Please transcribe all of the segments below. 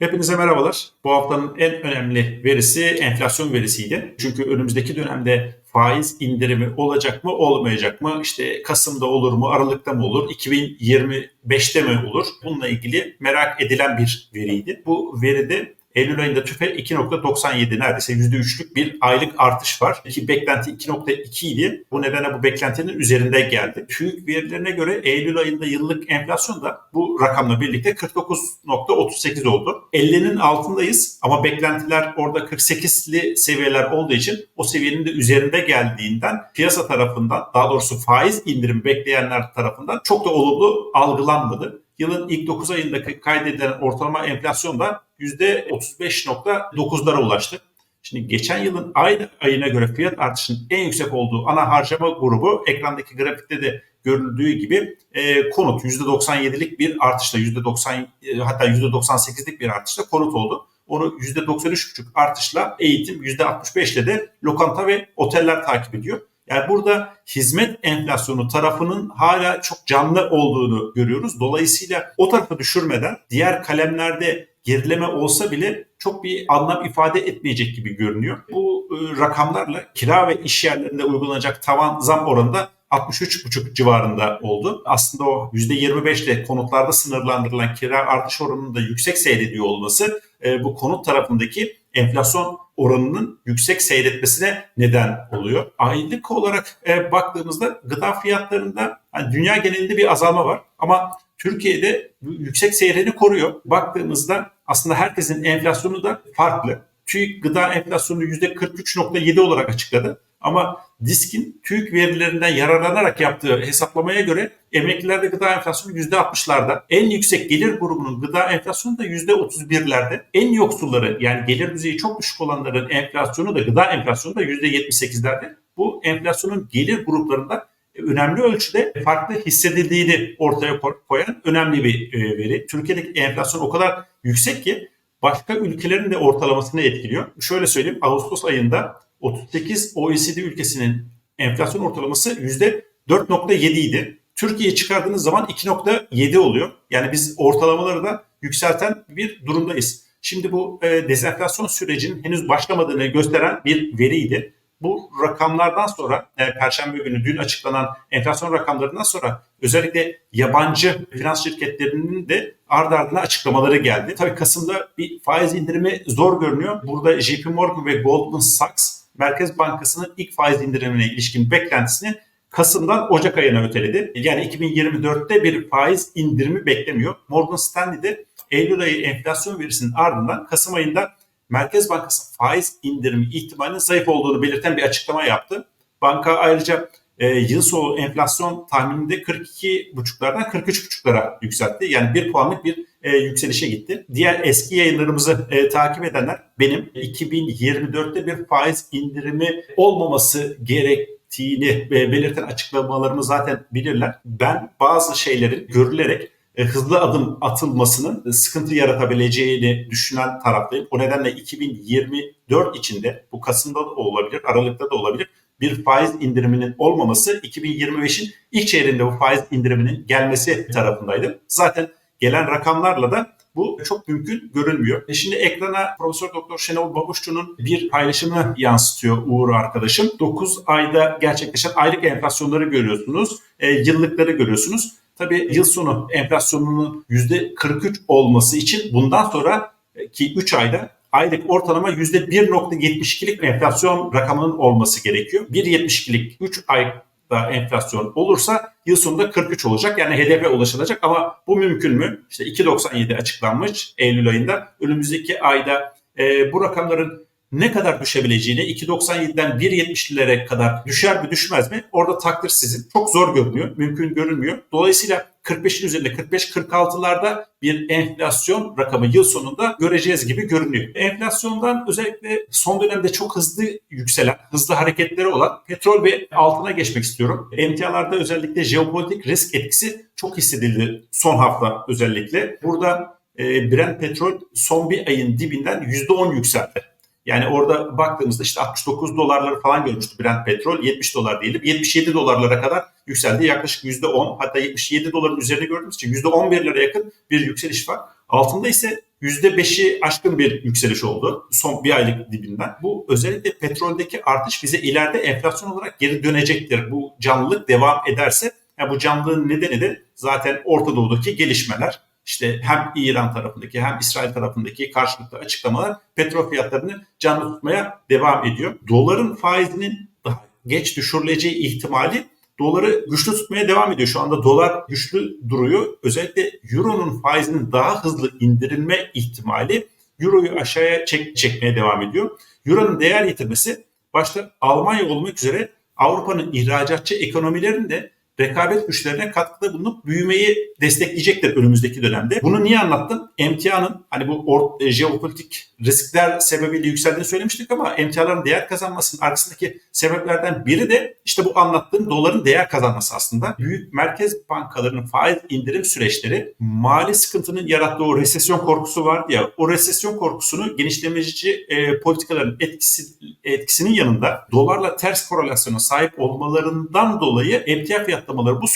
Hepinize merhabalar. Bu haftanın en önemli verisi enflasyon verisiydi. Çünkü önümüzdeki dönemde faiz indirimi olacak mı, olmayacak mı? İşte Kasım'da olur mu, Aralık'ta mı olur, 2025'te mi olur? Bununla ilgili merak edilen bir veriydi. Bu veride Eylül ayında tüfe 2.97 neredeyse %3'lük bir aylık artış var. Ki beklenti 2.2 idi. Bu nedenle bu beklentinin üzerinde geldi. TÜİK verilerine göre Eylül ayında yıllık enflasyon da bu rakamla birlikte 49.38 oldu. 50'nin altındayız ama beklentiler orada 48'li seviyeler olduğu için o seviyenin de üzerinde geldiğinden piyasa tarafından daha doğrusu faiz indirim bekleyenler tarafından çok da olumlu algılanmadı. Yılın ilk 9 ayında kaydedilen ortalama enflasyon da %35.9'lara ulaştı. Şimdi geçen yılın aynı ayına göre fiyat artışının en yüksek olduğu ana harcama grubu ekrandaki grafikte de görüldüğü gibi e, konut %97'lik bir artışla %90 e, hatta %98'lik bir artışla konut oldu. Onu %93,5 artışla eğitim %65 ile de lokanta ve oteller takip ediyor. Yani burada hizmet enflasyonu tarafının hala çok canlı olduğunu görüyoruz. Dolayısıyla o tarafı düşürmeden diğer kalemlerde gerileme olsa bile çok bir anlam ifade etmeyecek gibi görünüyor. Bu e, rakamlarla kira ve iş yerlerinde uygulanacak tavan zam oranı da 63,5 civarında oldu. Aslında o %25 ile konutlarda sınırlandırılan kira artış oranının da yüksek seyrediyor olması e, bu konut tarafındaki enflasyon oranının yüksek seyretmesine neden oluyor. Aylık olarak e, baktığımızda gıda fiyatlarında yani dünya genelinde bir azalma var ama Türkiye'de yüksek seyreni koruyor. Baktığımızda aslında herkesin enflasyonu da farklı. TÜİK gıda enflasyonu %43.7 olarak açıkladı. Ama Disk'in TÜİK verilerinden yararlanarak yaptığı hesaplamaya göre emeklilerde gıda enflasyonu %60'larda. En yüksek gelir grubunun gıda enflasyonu da %31'lerde. En yoksulları yani gelir düzeyi çok düşük olanların enflasyonu da gıda enflasyonu da %78'lerde. Bu enflasyonun gelir gruplarında önemli ölçüde farklı hissedildiğini ortaya koyan önemli bir e, veri. Türkiye'deki enflasyon o kadar yüksek ki başka ülkelerin de ortalamasını etkiliyor. Şöyle söyleyeyim Ağustos ayında 38 OECD ülkesinin enflasyon ortalaması %4.7 idi. Türkiye'yi çıkardığınız zaman 2.7 oluyor. Yani biz ortalamaları da yükselten bir durumdayız. Şimdi bu e, dezenflasyon sürecinin henüz başlamadığını gösteren bir veriydi. Bu rakamlardan sonra, yani Perşembe günü dün açıklanan enflasyon rakamlarından sonra özellikle yabancı finans şirketlerinin de ard ardına açıklamaları geldi. Tabii Kasım'da bir faiz indirimi zor görünüyor. Burada JP Morgan ve Goldman Sachs Merkez Bankası'nın ilk faiz indirimine ilişkin beklentisini Kasım'dan Ocak ayına öteledi. Yani 2024'te bir faiz indirimi beklemiyor. Morgan Stanley de Eylül ayı enflasyon verisinin ardından Kasım ayında Merkez Bankası faiz indirimi ihtimalinin zayıf olduğunu belirten bir açıklama yaptı. Banka ayrıca e, yıl sonu enflasyon tahmininde 42,5'lardan 43,5'lara yükseltti. Yani bir puanlık bir e, yükselişe gitti. Diğer eski yayınlarımızı e, takip edenler benim 2024'te bir faiz indirimi olmaması gerektiğini e, belirten açıklamalarımı zaten bilirler. Ben bazı şeylerin görülerek e, hızlı adım atılmasının sıkıntı yaratabileceğini düşünen taraftayım. O nedenle 2024 içinde bu Kasım'da da olabilir, Aralık'ta da olabilir bir faiz indiriminin olmaması 2025'in ilk çeyreğinde bu faiz indiriminin gelmesi tarafındaydı. Zaten gelen rakamlarla da bu çok mümkün görünmüyor. E şimdi ekrana Profesör Doktor Şenol Babuşçu'nun bir paylaşımını yansıtıyor Uğur arkadaşım. 9 ayda gerçekleşen aylık enflasyonları görüyorsunuz. E, yıllıkları görüyorsunuz. Tabii yıl sonu enflasyonunun %43 olması için bundan sonra ki 3 ayda aylık ortalama %1.72'lik enflasyon rakamının olması gerekiyor. 1.72'lik 3 ayda enflasyon olursa yıl sonunda 43 olacak. Yani hedefe ulaşılacak ama bu mümkün mü? İşte 2.97 açıklanmış Eylül ayında. Önümüzdeki ayda e, bu rakamların ne kadar düşebileceğini 2.97'den 1.70'lere kadar düşer mi düşmez mi? Orada takdir sizin. Çok zor görünüyor. Mümkün görünmüyor. Dolayısıyla 45'in üzerinde 45-46'larda bir enflasyon rakamı yıl sonunda göreceğiz gibi görünüyor. Enflasyondan özellikle son dönemde çok hızlı yükselen, hızlı hareketleri olan petrol ve altına geçmek istiyorum. Emtialarda özellikle jeopolitik risk etkisi çok hissedildi son hafta özellikle. Burada e, Brent petrol son bir ayın dibinden %10 yükseldi. Yani orada baktığımızda işte 69 dolarları falan görmüştü Brent petrol. 70 dolar diyelim. 77 dolarlara kadar yükseldi. Yaklaşık %10 hatta 77 doların üzerine gördüğümüz için %11'lere yakın bir yükseliş var. Altında ise %5'i aşkın bir yükseliş oldu son bir aylık dibinden. Bu özellikle petroldeki artış bize ileride enflasyon olarak geri dönecektir. Bu canlılık devam ederse yani bu canlılığın nedeni de zaten Orta Doğu'daki gelişmeler. İşte hem İran tarafındaki hem İsrail tarafındaki karşılıklı açıklamalar petrol fiyatlarını canlı tutmaya devam ediyor. Doların faizinin daha geç düşürüleceği ihtimali doları güçlü tutmaya devam ediyor. Şu anda dolar güçlü duruyor. Özellikle euronun faizinin daha hızlı indirilme ihtimali euroyu aşağıya çek, çekmeye devam ediyor. Euronun değer yitirmesi başta Almanya olmak üzere Avrupa'nın ihracatçı ekonomilerinde rekabet güçlerine katkıda bulunup büyümeyi destekleyecektir önümüzdeki dönemde. Bunu niye anlattım? Emtianın hani bu or, e, jeopolitik riskler sebebiyle yükseldiğini söylemiştik ama emtiaların değer kazanmasının arkasındaki sebeplerden biri de işte bu anlattığım doların değer kazanması aslında. Büyük merkez bankalarının faiz indirim süreçleri mali sıkıntının yarattığı o resesyon korkusu vardı ya o resesyon korkusunu genişlemeci e, politikaların etkisi, etkisinin yanında dolarla ters korelasyona sahip olmalarından dolayı emtia fiyatlamaları bu,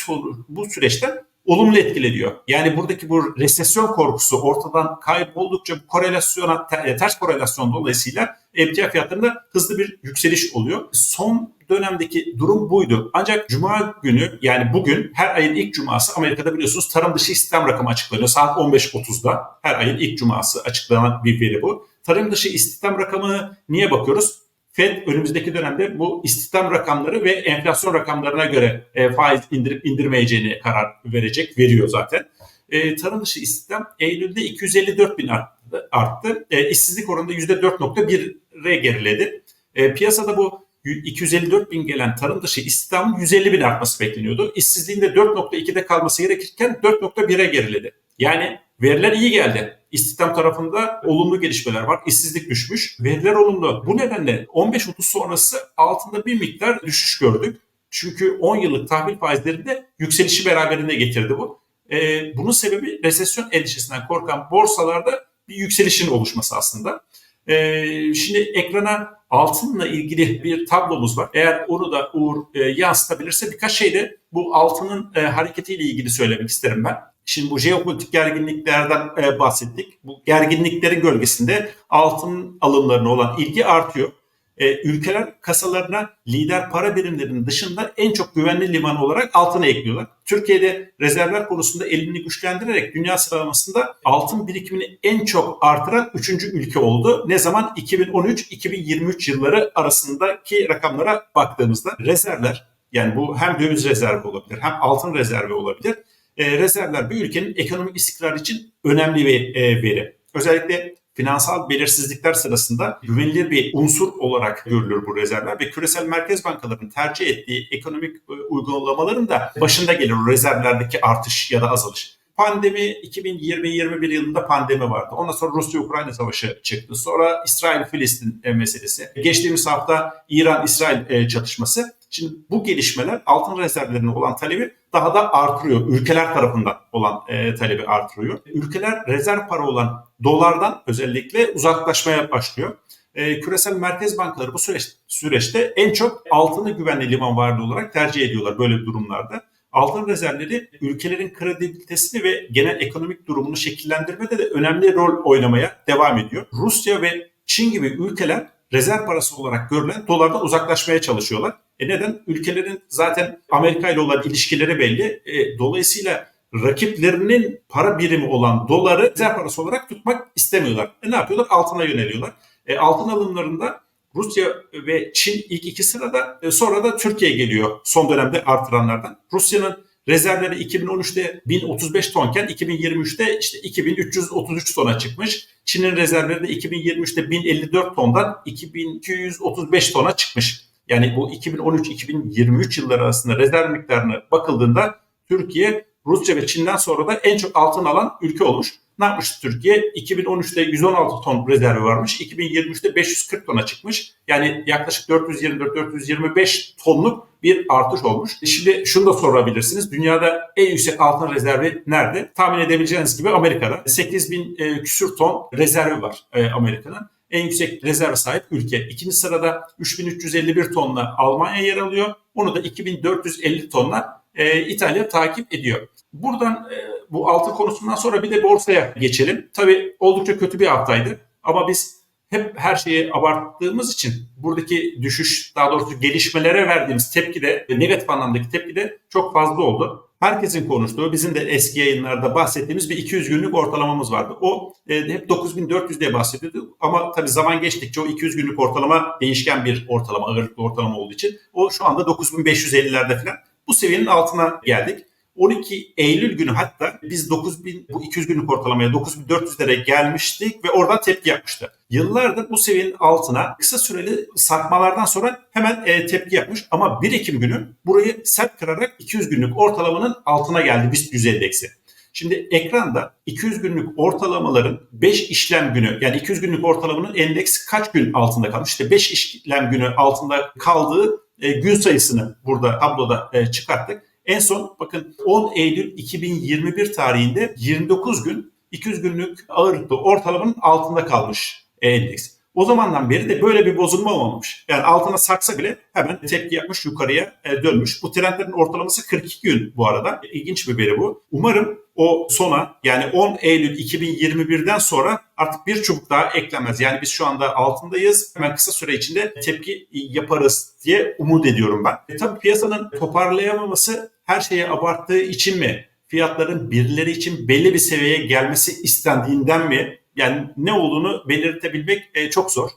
bu süreçten olumlu etkileniyor. Yani buradaki bu resesyon korkusu ortadan kayboldukça bu korelasyona e, ters korelasyon dolayısıyla emtia fiyatlarında hızlı bir yükseliş oluyor. Son dönemdeki durum buydu. Ancak cuma günü yani bugün her ayın ilk cuması Amerika'da biliyorsunuz tarım dışı istihdam rakamı açıklanıyor. Saat 15.30'da her ayın ilk cuması açıklanan bir veri bu. Tarım dışı istihdam rakamını niye bakıyoruz? Fed önümüzdeki dönemde bu istihdam rakamları ve enflasyon rakamlarına göre e, faiz indirip indirmeyeceğini karar verecek, veriyor zaten. E, tarım dışı istihdam Eylül'de 254 bin arttı. arttı. E, işsizlik oranında %4.1'e geriledi. E, piyasada bu 254 bin gelen tarım dışı istihdamın 150 bin artması bekleniyordu. İşsizliğin de 4.2'de kalması gerekirken 4.1'e geriledi. Yani veriler iyi geldi. İstihdam tarafında olumlu gelişmeler var. İşsizlik düşmüş. Veriler olumlu. Bu nedenle 15-30 sonrası altında bir miktar düşüş gördük. Çünkü 10 yıllık tahvil faizlerinde yükselişi beraberinde getirdi bu. Ee, bunun sebebi resesyon endişesinden korkan borsalarda bir yükselişin oluşması aslında. Ee, şimdi ekrana altınla ilgili bir tablomuz var. Eğer onu da Uğur e, yansıtabilirse birkaç şey de bu altının e, hareketiyle ilgili söylemek isterim ben. Şimdi bu jeopolitik gerginliklerden e, bahsettik. Bu gerginliklerin gölgesinde altın alımlarına olan ilgi artıyor. E, ülkeler kasalarına lider para birimlerinin dışında en çok güvenli liman olarak altını ekliyorlar. Türkiye'de rezervler konusunda elini güçlendirerek dünya sıralamasında altın birikimini en çok artıran üçüncü ülke oldu. Ne zaman? 2013-2023 yılları arasındaki rakamlara baktığımızda rezervler yani bu hem döviz rezervi olabilir hem altın rezervi olabilir e, rezervler bir ülkenin ekonomik istikrarı için önemli bir e, veri. Özellikle finansal belirsizlikler sırasında güvenilir bir unsur olarak görülür bu rezervler ve küresel merkez bankalarının tercih ettiği ekonomik e, uygulamaların da başında gelir rezervlerdeki artış ya da azalış. Pandemi 2020-21 yılında pandemi vardı. Ondan sonra Rusya-Ukrayna savaşı çıktı. Sonra İsrail-Filistin e, meselesi. Geçtiğimiz hafta İran-İsrail e, çatışması. Şimdi bu gelişmeler altın rezervlerine olan talebi daha da artırıyor. Ülkeler tarafından olan e, talebi artırıyor. Ülkeler rezerv para olan dolardan özellikle uzaklaşmaya başlıyor. E, küresel merkez bankaları bu süreç, süreçte en çok altını güvenli liman varlığı olarak tercih ediyorlar böyle durumlarda. Altın rezervleri ülkelerin kredibilitesini ve genel ekonomik durumunu şekillendirmede de önemli rol oynamaya devam ediyor. Rusya ve Çin gibi ülkeler rezerv parası olarak görülen dolardan uzaklaşmaya çalışıyorlar. E neden? Ülkelerin zaten Amerika ile olan ilişkileri belli. E, dolayısıyla rakiplerinin para birimi olan doları rezerv parası olarak tutmak istemiyorlar. E ne yapıyorlar? Altına yöneliyorlar. E, altın alımlarında Rusya ve Çin ilk iki sırada e, sonra da Türkiye geliyor son dönemde artıranlardan. Rusya'nın rezervleri 2013'te 1035 tonken 2023'te işte 2333 tona çıkmış. Çin'in rezervleri de 2023'te 1054 tondan 2235 tona çıkmış. Yani bu 2013-2023 yılları arasında rezerv miktarına bakıldığında Türkiye Rusya ve Çin'den sonra da en çok altın alan ülke olmuş. Ne yapmış Türkiye? 2013'te 116 ton rezervi varmış. 2023'te 540 tona çıkmış. Yani yaklaşık 424-425 tonluk bir artış olmuş. Şimdi şunu da sorabilirsiniz. Dünyada en yüksek altın rezervi nerede? Tahmin edebileceğiniz gibi Amerika'da. 8000 e, küsür ton rezervi var e, Amerika'nın en yüksek rezerve sahip ülke. İkinci sırada 3351 tonla Almanya yer alıyor. Onu da 2450 tonla e, İtalya takip ediyor. Buradan e, bu altın konusundan sonra bir de borsaya geçelim. Tabii oldukça kötü bir haftaydı ama biz hep her şeyi abarttığımız için buradaki düşüş daha doğrusu gelişmelere verdiğimiz tepki de negatif anlamdaki tepki de çok fazla oldu. Herkesin konuştuğu bizim de eski yayınlarda bahsettiğimiz bir 200 günlük ortalamamız vardı. O e, hep 9400 diye bahsediyordu ama tabii zaman geçtikçe o 200 günlük ortalama değişken bir ortalama, ağırlıklı ortalama olduğu için o şu anda 9550'lerde falan bu seviyenin altına geldik. 12 Eylül günü hatta biz 9000 bu 200 günlük ortalamaya 9400'lere gelmiştik ve oradan tepki yapmıştı. Yıllardır bu seviyenin altına kısa süreli sarkmalardan sonra hemen e, tepki yapmış ama 1 Ekim günü burayı sert kırarak 200 günlük ortalamanın altına geldi BIST 100 endeksi. Şimdi ekranda 200 günlük ortalamaların 5 işlem günü yani 200 günlük ortalamanın endeks kaç gün altında kalmış? İşte 5 işlem günü altında kaldığı e, gün sayısını burada tabloda e, çıkarttık. En son bakın 10 Eylül 2021 tarihinde 29 gün 200 günlük ağırlıklı ortalamanın altında kalmış endeks. O zamandan beri de böyle bir bozulma olmamış. Yani altına saksa bile hemen tepki yapmış yukarıya e, dönmüş. Bu trendlerin ortalaması 42 gün bu arada. İlginç bir veri bu. Umarım o sona yani 10 Eylül 2021'den sonra artık bir çubuk daha eklenmez. Yani biz şu anda altındayız. Hemen kısa süre içinde tepki yaparız diye umut ediyorum ben. E, tabii piyasanın toparlayamaması her şeye abarttığı için mi? Fiyatların birileri için belli bir seviyeye gelmesi istendiğinden mi? Yani ne olduğunu belirtebilmek e, çok zor.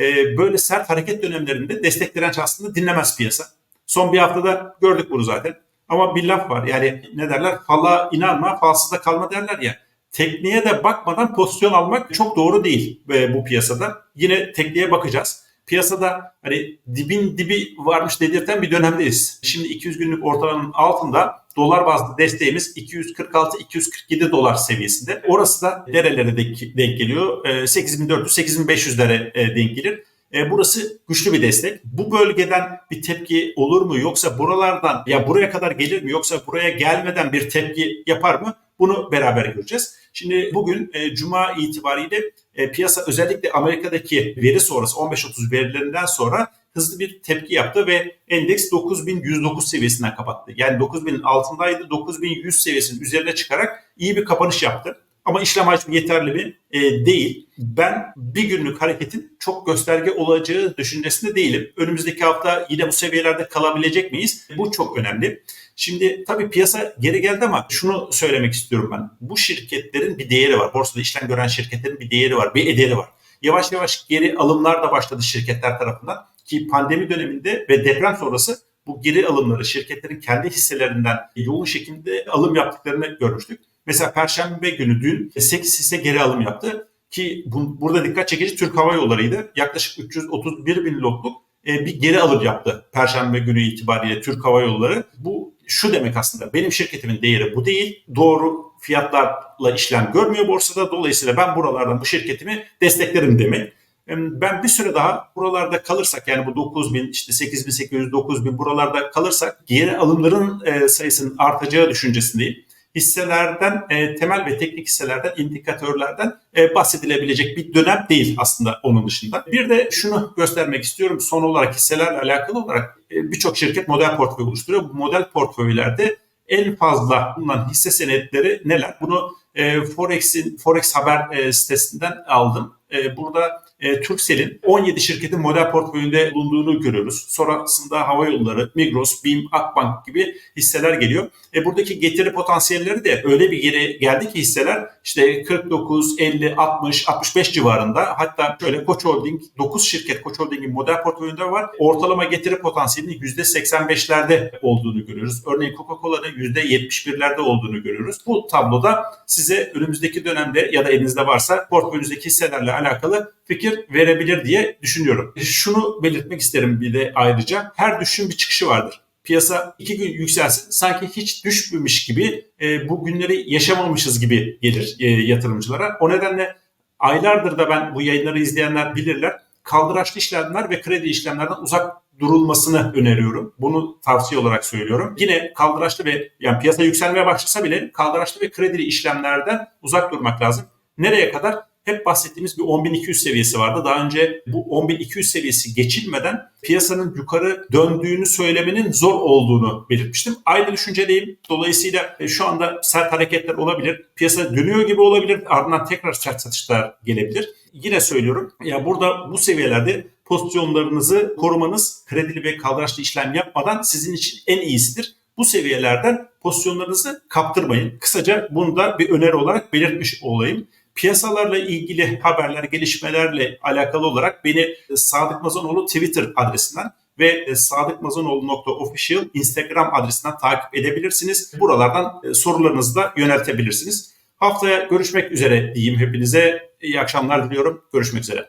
E, böyle sert hareket dönemlerinde destek direnç aslında dinlemez piyasa. Son bir haftada gördük bunu zaten. Ama bir laf var yani ne derler falla inanma falsızda kalma derler ya. Tekniğe de bakmadan pozisyon almak çok doğru değil e, bu piyasada. Yine tekniğe bakacağız piyasada hani dibin dibi varmış dedirten bir dönemdeyiz. Şimdi 200 günlük ortalamanın altında dolar bazlı desteğimiz 246-247 dolar seviyesinde. Orası da nerelere denk geliyor? 8400-8500'lere e, denk gelir. E, burası güçlü bir destek. Bu bölgeden bir tepki olur mu yoksa buralardan ya buraya kadar gelir mi yoksa buraya gelmeden bir tepki yapar mı? Bunu beraber göreceğiz. Şimdi bugün e, Cuma itibariyle e, piyasa özellikle Amerika'daki veri sonrası 15-30 verilerinden sonra hızlı bir tepki yaptı ve endeks 9109 seviyesinden kapattı. Yani 9000'in altındaydı 9100 seviyesinin üzerine çıkarak iyi bir kapanış yaptı. Ama işlem hacmi yeterli mi? E, değil. Ben bir günlük hareketin çok gösterge olacağı düşüncesinde değilim. Önümüzdeki hafta yine bu seviyelerde kalabilecek miyiz? Bu çok önemli. Şimdi tabii piyasa geri geldi ama şunu söylemek istiyorum ben. Bu şirketlerin bir değeri var. Borsada işlem gören şirketlerin bir değeri var, bir ederi var. Yavaş yavaş geri alımlar da başladı şirketler tarafından ki pandemi döneminde ve deprem sonrası bu geri alımları şirketlerin kendi hisselerinden yoğun şekilde alım yaptıklarını görmüştük. Mesela Perşembe günü dün 8 hisse geri alım yaptı ki bu, burada dikkat çekici Türk Hava Yolları'ydı. Yaklaşık 331 bin lotluk e, bir geri alım yaptı Perşembe günü itibariyle Türk Hava Yolları. Bu şu demek aslında benim şirketimin değeri bu değil. Doğru fiyatlarla işlem görmüyor borsada. Dolayısıyla ben buralardan bu şirketimi desteklerim demek. Ben bir süre daha buralarda kalırsak yani bu 9000 işte 8800 9000 buralarda kalırsak geri alımların e, sayısının artacağı düşüncesindeyim hisselerden, e, temel ve teknik hisselerden, indikatörlerden e, bahsedilebilecek bir dönem değil aslında onun dışında. Bir de şunu göstermek istiyorum. Son olarak hisselerle alakalı olarak e, birçok şirket model portföy oluşturuyor. Bu model portföylerde en fazla bulunan hisse senetleri neler? Bunu e, Forex'in Forex haber e, sitesinden aldım. E, burada e, Turkcell'in 17 şirketin model portföyünde bulunduğunu görüyoruz. Sonrasında hava yolları, Migros, BİM, Akbank gibi hisseler geliyor. E, buradaki getiri potansiyelleri de öyle bir geri geldi ki hisseler işte 49, 50, 60, 65 civarında. Hatta şöyle Koç Holding 9 şirket Koç Holding'in model portföyünde var. Ortalama getiri potansiyelinin %85'lerde olduğunu görüyoruz. Örneğin Coca-Cola'nın %71'lerde olduğunu görüyoruz. Bu tabloda size önümüzdeki dönemde ya da elinizde varsa portföyünüzdeki hisselerle alakalı fikir verebilir diye düşünüyorum. Şunu belirtmek isterim bir de ayrıca. Her düşüşün bir çıkışı vardır. Piyasa iki gün yükselsin sanki hiç düşmemiş gibi e, bu günleri yaşamamışız gibi gelir e, yatırımcılara. O nedenle aylardır da ben bu yayınları izleyenler bilirler. Kaldıraçlı işlemler ve kredi işlemlerden uzak durulmasını öneriyorum. Bunu tavsiye olarak söylüyorum. Yine kaldıraçlı ve yani piyasa yükselmeye başlasa bile kaldıraçlı ve kredili işlemlerden uzak durmak lazım. Nereye kadar? Hep bahsettiğimiz bir 10.200 seviyesi vardı. Daha önce bu 10.200 seviyesi geçilmeden piyasanın yukarı döndüğünü söylemenin zor olduğunu belirtmiştim. Aynı düşüncedeyim. Dolayısıyla e, şu anda sert hareketler olabilir. Piyasa dönüyor gibi olabilir. Ardından tekrar sert satışlar gelebilir. Yine söylüyorum ya burada bu seviyelerde pozisyonlarınızı korumanız kredili ve kaldıraçlı işlem yapmadan sizin için en iyisidir. Bu seviyelerden pozisyonlarınızı kaptırmayın. Kısaca bunu da bir öneri olarak belirtmiş olayım. Piyasalarla ilgili haberler, gelişmelerle alakalı olarak beni Sadık Mazanoğlu Twitter adresinden ve sadıkmazanoğlu.official Instagram adresinden takip edebilirsiniz. Buralardan sorularınızı da yöneltebilirsiniz. Haftaya görüşmek üzere diyeyim hepinize. İyi akşamlar diliyorum. Görüşmek üzere.